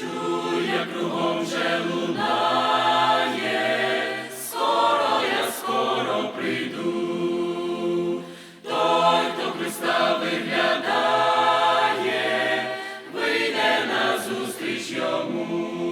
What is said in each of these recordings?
Як кругом же лунає, скоро я скоро прийду. Той, хто Христа виглядає, вийде назустріч йому.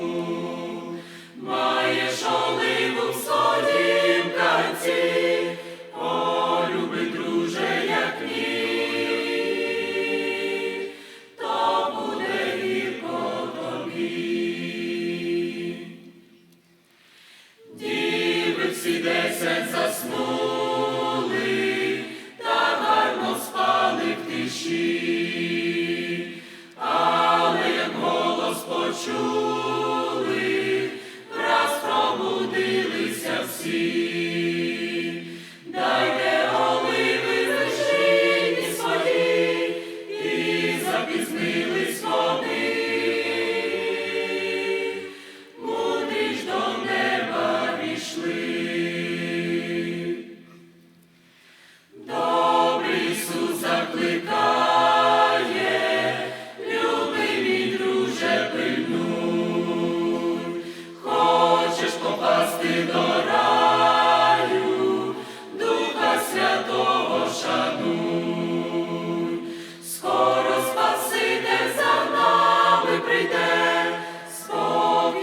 Десять заснули, та гарно спали в але голос почули, враз пробудилися всі.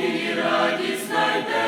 і радість знайде.